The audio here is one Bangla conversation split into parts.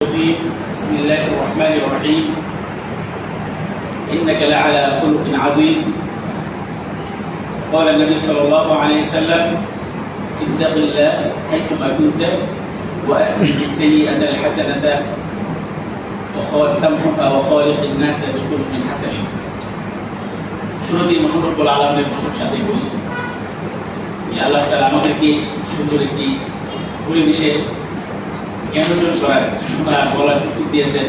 الرجيم بسم الله الرحمن الرحيم إنك لعلى خلق عظيم قال النبي صلى الله عليه وسلم اتق الله حيثما كنت وأتبع السيئة الحسنة وخالق تمحها وخالق الناس بخلق حسن শুরুতেই মহানবুল আলমের প্রশংসা আদায় করি যে আল্লাহ তালা আমাদেরকে সুন্দর একটি পরিবেশে জ্ঞান করার কিছু শোনার বলার দিয়েছেন?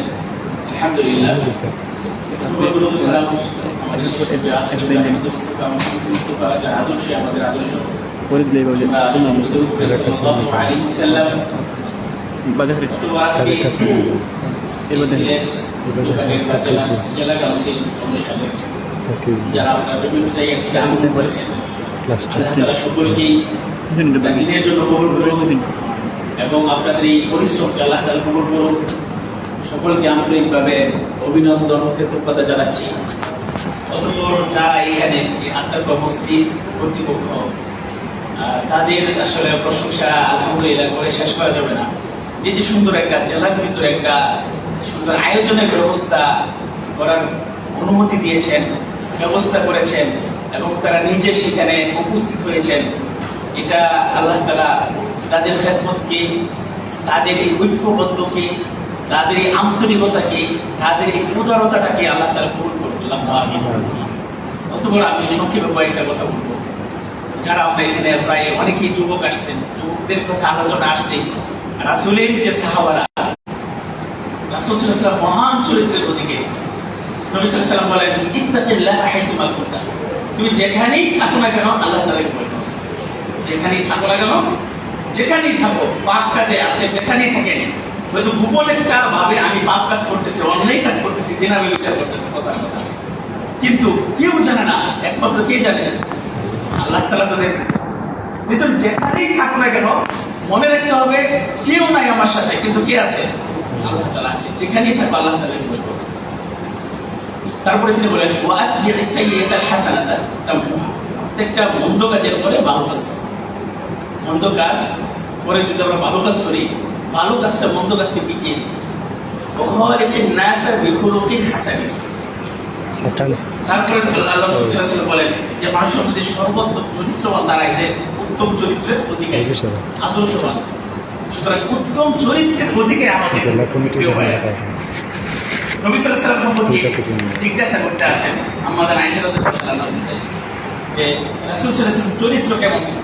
আলহামদুলিল্লাহ। আমাদের আদর্শে করে যারা আপনারা বিভিন্ন জায়গা থেকে আগমন করেছেন সকলকেই জন্য কবুল করুন এবং আপনাদের এই পরিশ্রমকে আল্লাহ তাআলা কবুল করুন সকলকে আন্তরিকভাবে অভিনন্দন, কৃতজ্ঞতা জানাচ্ছি। অতঃপর যারা এখানে আত্মার মসজিদ কর্তৃপক্ষ তাদের আসলে প্রশংসা আলহামদুলিল্লাহ করে শেষ করা যাবে না। যে যে সুন্দর একটা জেলার ভিতরে একটা সুন্দর আয়োজনের ব্যবস্থা করার অনুমতি দিয়েছেন, ব্যবস্থা করেছেন এবং তারা নিজে সেখানে উপস্থিত হয়েছেন, এটা আল্লাহ তালা তাদের খেদমতকে, তাদের এই ঐক্যবদ্ধকে, তাদের এই আন্তরিকতাকে, তাদের এই উদারতাটাকে আল্লাহ তালা পূরণ করলাম অতবার আমি সংক্ষেপে কয়েকটা কথা বলব। যারা আমরা এখানে প্রায় অনেকেই যুবক আসছেন, যুবকদের কথা আলোচনা আসছে। রাসুলের যে সাহাবারা, রাসুল সাল্লাল্লাহু মহান চরিত্রের প্রতীকে নবী সাল্লাল্লাহু বলেন ইত্তাকিল্লাহ হাইতুমা কুনতা। তুমি যেখানেই থাকো না কেন, আল্লাহ তাআলাকে ভয় করো যেখানেই থাকো না কেন যেখানেই থাকো পাপ কাজে আপনি যেখানেই থাকেন, হয়তো গোপন একটা ভাবে আমি পাপ কাজ করতেছি, অন্যায় কাজ করতেছি, জেনা বিচার করতেছি, কথা কিন্তু কেউ জানে না, একমাত্র কে জানে? আল্লাহ তালা তো দেখতেছে। কিন্তু যেখানেই থাকো না কেন, মনে রাখতে হবে, কেউ নাই আমার সাথে, কিন্তু কে আছে? আল্লাহ তালা আছে। যেখানেই থাকো আল্লাহ তালা তারপরে তিনি বলেন প্রত্যেকটা মন্দ কাজের পরে ভালো কাজ। মন্দ কাজ পরে যদি আমরা ভালো কাজ করি ভালো কাজটা মন্দ কাজকে পিটিয়ে দিই। নাসা তারপরে আল্লাহ বলেন যে মানুষের মধ্যে সর্বোত্তম চরিত্রবান দাঁড়ায় যে উত্তম চরিত্রের অধিকারী। আদর্শবান। সুতরাং উত্তম চরিত্রের অধিকারী আমাদের। নবী সাল্লাল্লাহু সম্পর্কে জিজ্ঞাসা করতে আসেন। আমাদের যে রাসূল চরিত্র কেমন ছিল?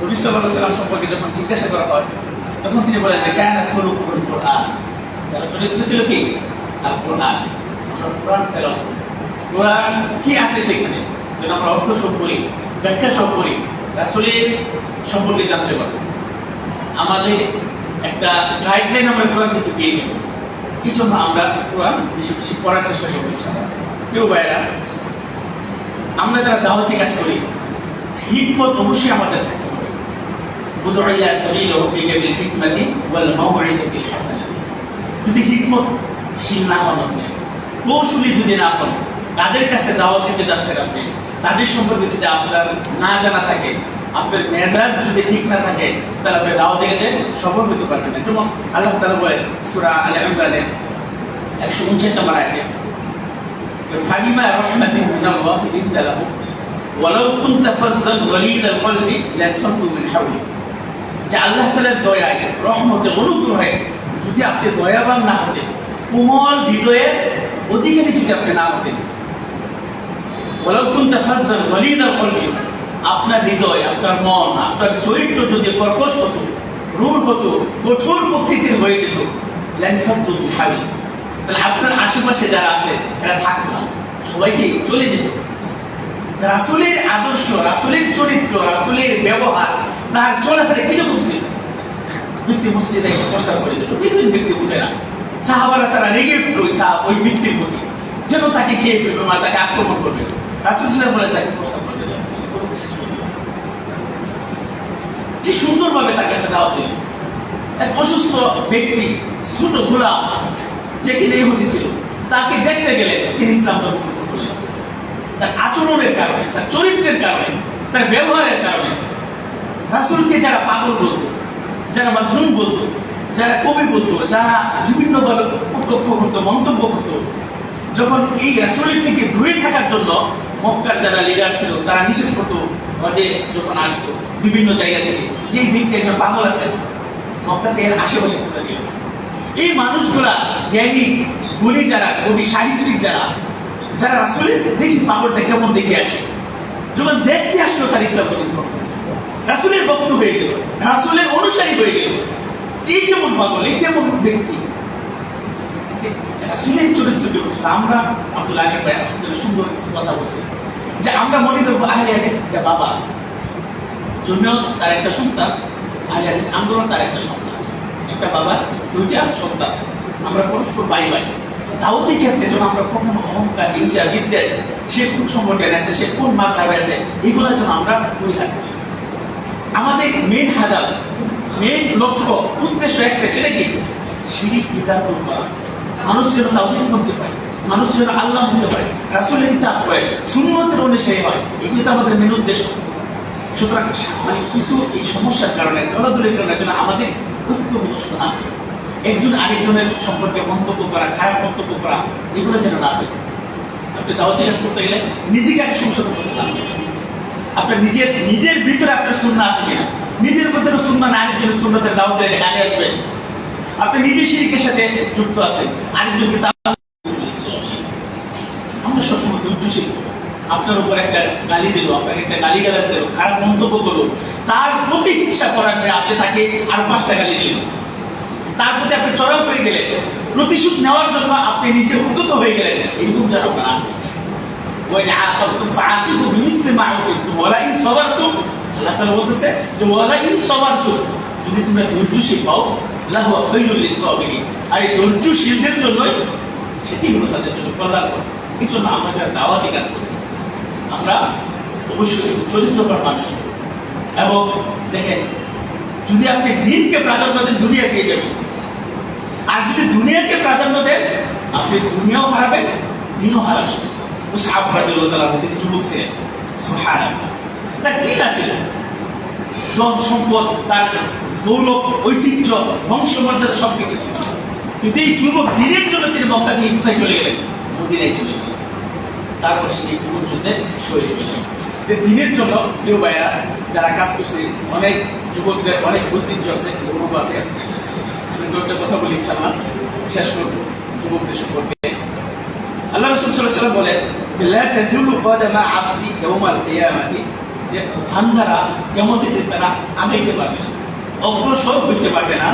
নবী সাল্লাল্লাহু আলাইহি ওয়াসাল্লাম সম্পর্কে যখন জিজ্ঞাসা করা হয়, তখন তিনি বলেন যে, কানা খুলুকুল কোরআন? তার চরিত্র ছিল কি? আল কোরআন। আমরা কোরআন করি। কোরআন কি আছে সেখানে? যেন আমরা অর্থ সব করি, ব্যাখ্যা সব করি, রাসূলের সম্পর্কে জানতে পারব আমাদের একটা গাইডলাইন আমরা কোরআন থেকে পেয়ে যাব। এই জন্য আমরা কোরআন বেশি বেশি পড়ার চেষ্টা করব কেউ ভাইরা আমরা যারা দাওয়াতি কাজ করি, হিকমত অবশ্যই আমাদের হবে উদউ ইলা সাবিল রাব্বিকা বিল হিকমাতি ওয়াল মাউইজাতিল হাসানাতি। যদি হিকমত শীল না হন আপনি, কৌশলী যদি না হন তাদের কাছে দাওয়াত দিতে যাচ্ছেন আপনি? তাদের সম্পর্কে যদি আপনার না জানা থাকে, আপনার মেজাজ যদি ঠিক না থাকে, তাহলে আপনি দাওয়াত থেকে সফল হতে পারবেন না। যেমন আল্লাহ তালা বলে সুরা আল ইমরানে একশো উনষাট নম্বর আগে ফাবিমা রহমাতি মিনাল্লাহ ইন্তালাহু ওয়ালাউ কুনতা ফাজ্জান গালিদ আল কলবি লানফাতু মিন যে আল্লাহ তালার দয়ায় রহমতে অনুগ্রহে যদি আপনি দয়াবান না হতেন, কোমল হৃদয়ের অধিকারী যদি আপনি না হতেন। ওলাকুন্তা ফাজ্জান গলিদার কলবি, আপনার হৃদয়, আপনার মন, আপনার চরিত্র যদি কর্কশ হতো, রূঢ় হতো, কঠোর প্রকৃতির হয়ে যেত ল্যান্সাত্তু হাবি তাহলে আপনার আশেপাশে যারা আছে, এরা থাকতো না। সবাইকে চলে যেত? রাসুলের আদর্শ, রাসুলের চরিত্র, রাসুলের ব্যবহার তার চলাফেরা কীরকম ছিল ব্যক্তি মসজিদে এসে প্রসার করে দিল। বিভিন্ন ব্যক্তি বুঝে না। সাহাবারা তারা রেগে উঠল ওই সাহাব, ওই ব্যক্তির প্রতি। যেন তাকে খেয়ে ফেলবে বা তাকে আক্রমণ করবে। রাসুল ছিলেন বলে তাকে কিছু ছিল না। কি সুন্দরভাবে তার কাছে দাওয়াত দিল এক অসুস্থ ব্যক্তি, ছোট গোলাম, যে কিনে ইহুদি ছিল, তাকে দেখতে গেলে তিনি ইসলাম ধর্ম তার আচরণের কারণে, তার চরিত্রের কারণে, তার ব্যবহারের কারণে রাসুলকে যারা পাগল বলতো, যারা মাজনুন বলতো, যারা কবি বলতো, যারা বিভিন্নভাবে প্রত্যক্ষ করতো, মন্তব্য করতো, যখন এই রাসুলের থেকে দূরে থাকার জন্য মক্কার যারা লিডার ছিল, তারা নিষেধ করতো, হজে যখন আসতো, বিভিন্ন জায়গা থেকে, যে ব্যক্তি একজন পাগল আছেন মক্কাতে এর আশেপাশে চলে ছিল এই মানুষগুলা জ্ঞানী, গুণী যারা, কবি, সাহিত্যিক যারা যারা রাসুলের দেখি পাগলটা কেমন দেখে আসে, যখন দেখতে আসলো তার ইসলাম করল। রাসুলের ভক্ত হয়ে গেল, রাসুলের অনুসারী হয়ে গেল। এই কেমন পাগল এই কেমন ব্যক্তি? রাসুলের চরিত্র কি আমরা আলী ভাই আলহামদুলিল্লাহ সুন্দর কিছু কথা বলছি। যে আমরা মনে করব আহলে বাবা, জন্য তার একটা সন্তান, আহলে হাদিস আন্দোলন তার একটা সন্তান। একটা বাবা, দুইটা সন্তান। আমরা পরস্পর বাই বাই দাওয়াতি ক্ষেত্রে যখন আমরা কখনো অহংকার, হিংসা, বিদ্বেষ, সে কোন সংগঠন আছে, সে কোন মাথায় আছে এগুলো যেন আমরা পরিহার করি আমাদের মেন হাদাল মেন লক্ষ্য, উদ্দেশ্য একটা, সেটা কি? শিরিক বিদাত করা। মানুষ যেন তাওহীদ করতে পারে, মানুষ যেন আল্লাহ হতে পারে, রাসূলের ইতাআত করে সুন্নতের অনুসারী হয় এটি তো আমাদের মেন উদ্দেশ্য। সুতরাং মানে কিছু এই সমস্যার কারণে দলাদলের কারণে যেন আমাদের ঐক্য বিনষ্ট না হয়। একজন আরেকজনের সম্পর্কে মন্তব্য করা, খারাপ মন্তব্য করা, এগুলো যেন না হয়। আপনি দাওয়াত কাজ করতে গেলে নিজেকে আগে সংশোধন করতে লাগবে আপনার নিজের নিজের ভিতরে আপনার শূন্য আছে কিনা? নিজের ভিতরে শূন্য না আরেকজনের শূন্যতের দাওয়াত দিলে কাজে আসবে আপনি নিজে শিরিকের সাথে যুক্ত আছেন আরেকজনকে আমরা সবসময় ধৈর্যশীল হব। আপনার উপর একটা গালি দিল, আপনাকে একটা গালি গালাজ দিল, খারাপ মন্তব্য করল। তার প্রতি হিংসা করার আপনি তাকে আর পাঁচটা গালি দিলেন। তার প্রতি আপনি চড়াও হয়ে গেলেন। প্রতিশোধ নেওয়ার জন্য আপনি নিজে উদ্যত হয়ে গেলেন। এরকম যেন আপনার। وإن عاقبتم فعاقبوا بمثل ما عوقبتم ولئن صبرتم আল্লাহ তাআলা বলতেছে যে ওয়ালাইন সাবারতুম যদি তোমরা ধৈর্যশীল হও লাহু খায়রুল লিসাবিরিন আর এই ধৈর্যশীলদের জন্যই সেটি হলো তাদের জন্য কল্যাণকর এই জন্য আমরা যারা দাওয়াতি কাজ করি আমরা অবশ্যই চরিত্রপর মানুষ হই। এবং দেখেন যদি আপনি দিনকে প্রাধান্য দেন দুনিয়া পেয়ে যাবেন আর যদি দুনিয়াকে প্রাধান্য দেন আপনি দুনিয়াও হারাবেন দিনও হারাবেন মুসাহাব রাদিয়াল্লাহু তাআলা তিনি যুবক ছিলেন। সুবহানাল্লাহ। তার আছে ধন সম্পদ, তার গৌরব ঐতিহ্য, বংশমর্যাদা সব কিছু ছিল। কিন্তু এই যুবক দিনের জন্য তিনি মক্কা থেকে কোথায় চলে গেলেন? মদিনায় চলে গেলেন। তারপর সেই যে দিনের জন্য প্রিয় ভাইরা যারা কাজ করছে, অনেক যুবকদের অনেক ঐতিহ্য আছে, গৌরব আছে। একটা কথা বলি, ইনশাআল্লাহ। শেষ করব যুবকদের সম্পর্কে। আল্লাহ রসুল সাল্লাহ সাল্লাম বলেন যে লা তাজিলু কদামা আবদি ইয়াউমাল কিয়ামাতি যে বান্দারা কেমতে যে তারা আগাইতে পারবে না, অগ্রসর হইতে পারবে না।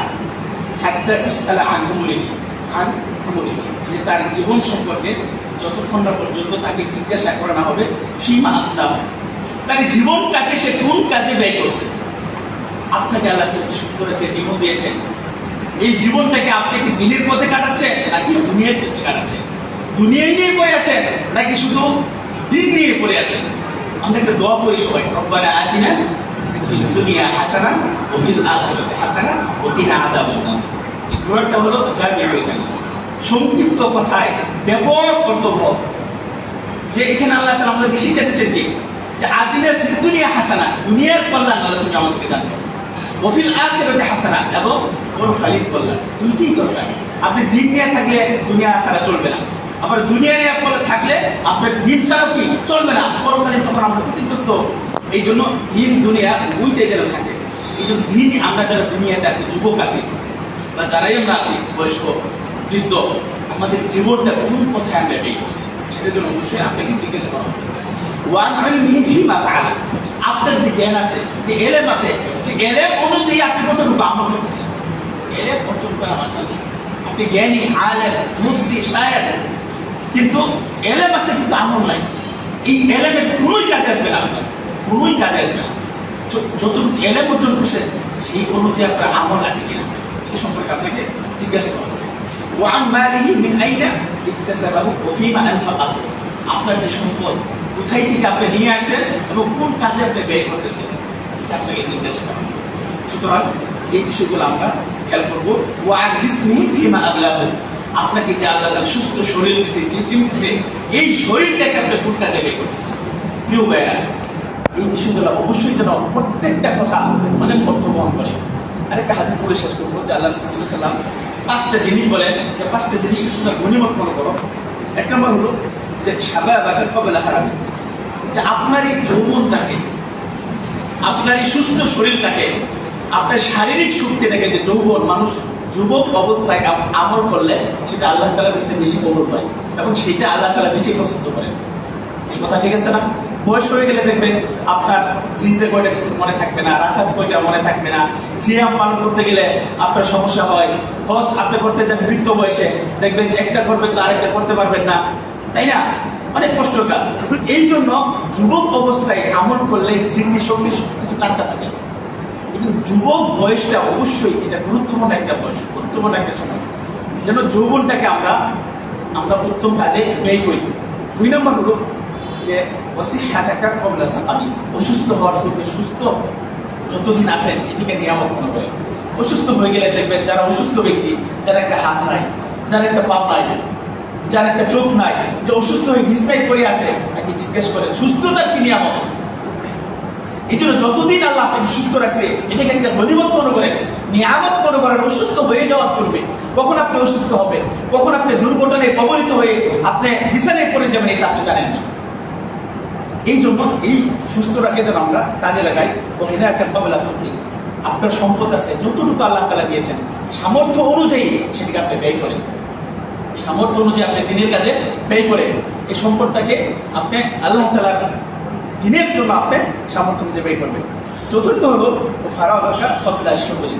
হাত্তা ইসআলা আন উমরিহি আন উমরিহি, যে তার জীবন সম্পর্কে যতক্ষণ না পর্যন্ত তাকে জিজ্ঞাসা করা না হবে, ফিমা আফলাহ, তার জীবনটাকে সে কোন কাজে ব্যয় করছে? আপনাকে আল্লাহ যে সুন্দর একটা জীবন দিয়েছেন? এই জীবনটাকে আপনি কি দিনের পথে কাটাচ্ছেন নাকি দুনিয়ার পথে কাটাচ্ছেন? দুনিয়ায় নিয়ে পড়ে আছেন, নাকি শুধু দিন নিয়ে পড়ে আছেন? আমরা একটা দোয়া করি সবাই, রব্বানা আতিনা দুনিয়া হাসানা ও ফিল আখিরাতি হাসানা ও কিনা আযাবান নার এই দোয়াটা হলো জামিউল কালিম সংক্ষিপ্ত কথায় ব্যাপক কর্তব্য যে এখানে আল্লাহ তাআলা আমাদেরকে শিখাতেছেন কি? যে আদিনের দুনিয়া হাসানা, দুনিয়ার কল্যাণ আল্লাহ তুমি আমাদেরকে দান করো। ওফিল আখিরাতি হাসানা, এবং পরকালীন কল্যাণ। দুইটাই দরকার আপনি দিন নিয়ে থাকলে দুনিয়া ছাড়া চলবে না। আবার দুনিয়া নিয়ে আপনার থাকলে আপনার দিন ছাড়াও কি চলবে না? পরকালীন তখন আমরা ক্ষতিগ্রস্ত। এই জন্য দিন, দুনিয়া দুইটাই যেন থাকে। এই জন্য দিন আমরা যারা দুনিয়াতে আছি, যুবক আছি, বা যারাই আমরা আছি, বয়স্ক, বৃদ্ধ, আমাদের জীবনটা কোন পথে আমরা ব্যয় করছি সেটার জন্য অবশ্যই আপনাকে জিজ্ঞাসা করা হবে। ওয়ান আপনার যে জ্ঞান আছে, যে এলেম আছে, সে এলেম অনুযায়ী আপনি কতটুকু আমল করতেছেন? এলেম অর্জন করা মাসাল্লাহ আপনি জ্ঞানী, আলেম মুফতি শায়ের কিন্তু এলেম আছে, কিন্তু আমল নাই। এই এলেমের কোনোই কাজে আসবে না আপনার। কোনোই কাজে আসবে না। যতটুকু এলেম অর্জন করছেন সেই অনুযায়ী আপনার আমল আছে কিনা এই সম্পর্কে আপনাকে জিজ্ঞাসা করা ওয়ান মালিহি মিন আইনা ইকতাসাবাহু ওয়া আনফাকাহু। আপনার যে সম্পদ, কোথায় থেকে আপনি নিয়ে আসছেন এবং কোন কাজে আপনি ব্যয় করতেছেন, এটা আপনাকে জিজ্ঞাসা করা সুতরাং এই বিষয়গুলো আমরা খেয়াল করব। ওয়ান জিসমি ফিমা আবলাহু। আপনাকে যে আল্লাহ তার সুস্থ শরীর দিচ্ছে জিসিম দিচ্ছে এই শরীরটাকে আপনি কোন কাজে ব্যয় করতেছেন? প্রিয় ভাইরা এই বিষয়গুলো অবশ্যই যেন প্রত্যেকটা কথা মানে অর্থ বহন করে। আরেকটা হাদিস বলে শেষ করব যে আল্লাহ সাল্লাম পাঁচটা জিনিস বলেন, যে পাঁচটা জিনিস তোমরা গণিমত মনে করো। এক নম্বর হলো যে সাবা বাকে কবেলা হারাবে যে আপনার এই যৌবনটাকে, আপনার এই সুস্থ শরীরটাকে, আপনার শারীরিক শক্তিটাকে যে যৌবন, মানুষ যুবক অবস্থায় আমল করলে সেটা আল্লাহ তালা কাছে বেশি কবল হয় এবং সেটা আল্লাহ তালা বেশি পছন্দ করেন। এই কথা ঠিক আছে না? বয়স হয়ে গেলে দেখবেন আপনার জিতে কয়টা কিছু মনে থাকবে না, রাখাত কয়টা মনে থাকবে না, সিয়াম পালন করতে গেলে আপনার সমস্যা হয়, হজ আপনি করতে চান বৃদ্ধ বয়সে, দেখবেন একটা করবেন তো আরেকটা করতে পারবেন না, তাই না? অনেক কষ্ট কাজ। এই জন্য যুবক অবস্থায় আমল করলে স্মৃতি শক্তি কিছু টাটকা থাকে। কিন্তু যুবক বয়সটা অবশ্যই এটা গুরুত্বপূর্ণ একটা বয়স, গুরুত্বপূর্ণ একটা সময়। যেন যৌবনটাকে আমরা আমরা উত্তম কাজে ব্যয় করি। দুই নম্বর হলো যে অসিহা থাকা কমলা সাকামি অসুস্থ হওয়ার পূর্বে সুস্থ যতদিন আছেন, এটিকে নিয়ামক মনে করে অসুস্থ হয়ে গেলে দেখবেন যারা অসুস্থ ব্যক্তি, যারা একটা হাত নাই, যারা একটা পা নাই, যার একটা চোখ নাই, যে অসুস্থ হয়ে বিস্তারিত করে আছে, তাকে জিজ্ঞেস করেন, সুস্থতার কি নিয়ামক এই জন্য যতদিন আল্লাহ আপনাকে সুস্থ রাখছে, এটাকে একটা গণিমত মনে করেন, নিয়ামত মনে করেন, অসুস্থ হয়ে যাওয়ার পূর্বে। কখন আপনি অসুস্থ হবেন? কখন আপনি দুর্ঘটনায় কবলিত হয়ে আপনি বিছানায় পড়ে যাবেন, এটা আপনি জানেন না। এই জন্য এই সুস্থটাকে যেন আমরা কাজে লাগাই, এবং এটা একটা কবেলা ফতি আপনার সম্পদ আছে, যতটুকু আল্লাহ তালা দিয়েছেন, সামর্থ্য অনুযায়ী সেটিকে আপনি ব্যয় করেন। সামর্থ্য অনুযায়ী আপনি দিনের কাজে ব্যয় করেন। এই সম্পদটাকে আপনি আল্লাহ তালার দিনের জন্য আপনি সামর্থ্য অনুযায়ী করবেন। চতুর্থ হলো ফারাকা কপিলা সুন্দরী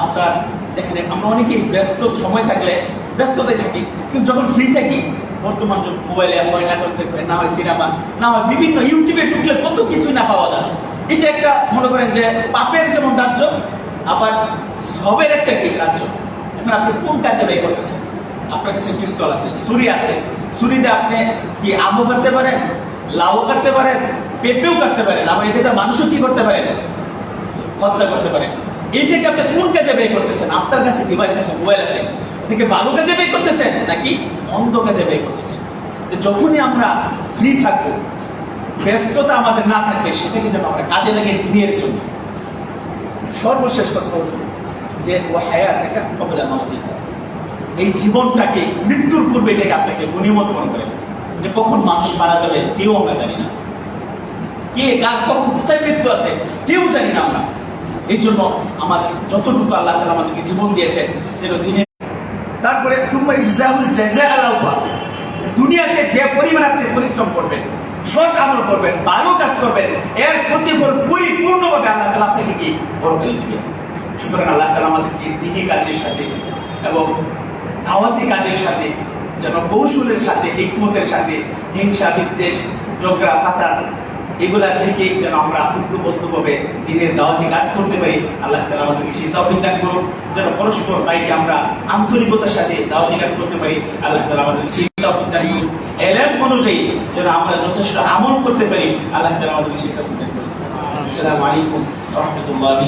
আপনার, দেখেন, আমরা অনেকেই ব্যস্ত সময় থাকলে ব্যস্ততায় থাকি, কিন্তু যখন ফ্রি থাকি, বর্তমান যুগ মোবাইলে হয়, নাটক দেখবেন, না হয় সিনেমা না হয় বিভিন্ন ইউটিউবে ঢুকলে কত কিছুই না পাওয়া যায়। এটা একটা, মনে করেন যে পাপের যেমন রাজ্য, আবার সবের একটা কি রাজ্য? এখন আপনি কোন কাজে ব্যয় করতেছেন? আপনার কাছে পিস্তল আছে, ছুরি আছে। ছুরিতে আপনি কি আমও করতে পারেন? লাউ করতে পারেন? পেঁপেও কাটতে পারেন আবার এটাতে মানুষও কি করতে পারেন হত্যা করতে পারেন এইটাকে আপনি কোন কাজে ব্যয় করতেছেন? আপনার কাছে ডিভাইস আছে মোবাইল আছে। এটাকে ভালো কাজে ব্যয় করতেছেন, নাকি অন্ধ কাজে ব্যয় করতেছেন? যখনই আমরা ফ্রি থাকব, ব্যস্ততা আমাদের না থাকবে, সেটাকে যেন আমরা কাজে লাগে দিনের জন্য। সর্বশেষ কথা হলো যে, ও হায়া থাকা কবলা মাউতি এই জীবনটাকে মৃত্যুর পূর্বে এটাকে আপনাকে গণিমত মনে করে যে কখন মানুষ মারা যাবে, কেউ আমরা জানি না। কে, কার, কখন, কোথায় মৃত্যু আছে, কেউ জানি না আমরা। এই জন্য আমার যতটুকু আল্লাহ তালা আমাদেরকে জীবন দিয়েছেন, যেন দিনে তারপরে দুনিয়াতে যে পরিমাণ আপনি পরিশ্রম করবেন, সৎ আমল করবেন, ভালো কাজ করবেন, এর প্রতিফল পরিপূর্ণভাবে আল্লাহ তালা আপনাকে কি বরকালি দিবেন সুতরাং আল্লাহ তালা আমাদেরকে দিনী কাজের সাথে এবং দাওয়াতি কাজের সাথে, যেন কৌশলের সাথে, হিকমতের সাথে, হিংসা, বিদ্বেষ জগরা ফাসাদ এগুলা থেকে যেন আমরা ঐক্যবদ্ধভাবে দিনের দাওয়াতে কাজ করতে পারি, আল্লাহ তালা আমাদেরকে সেই তফিক দান করুন। যেন পরস্পর বাইকে আমরা আন্তরিকতার সাথে দাওয়াতে কাজ করতে পারি, আল্লাহ তালা আমাদেরকে সেই তফিক দান করুন। এলাম অনুযায়ী যেন আমরা যথেষ্ট আমল করতে পারি, আল্লাহ তালা আমাদেরকে সেই তফিক দান করুন। আসসালামু আলাইকুম রহমতুল্লাহি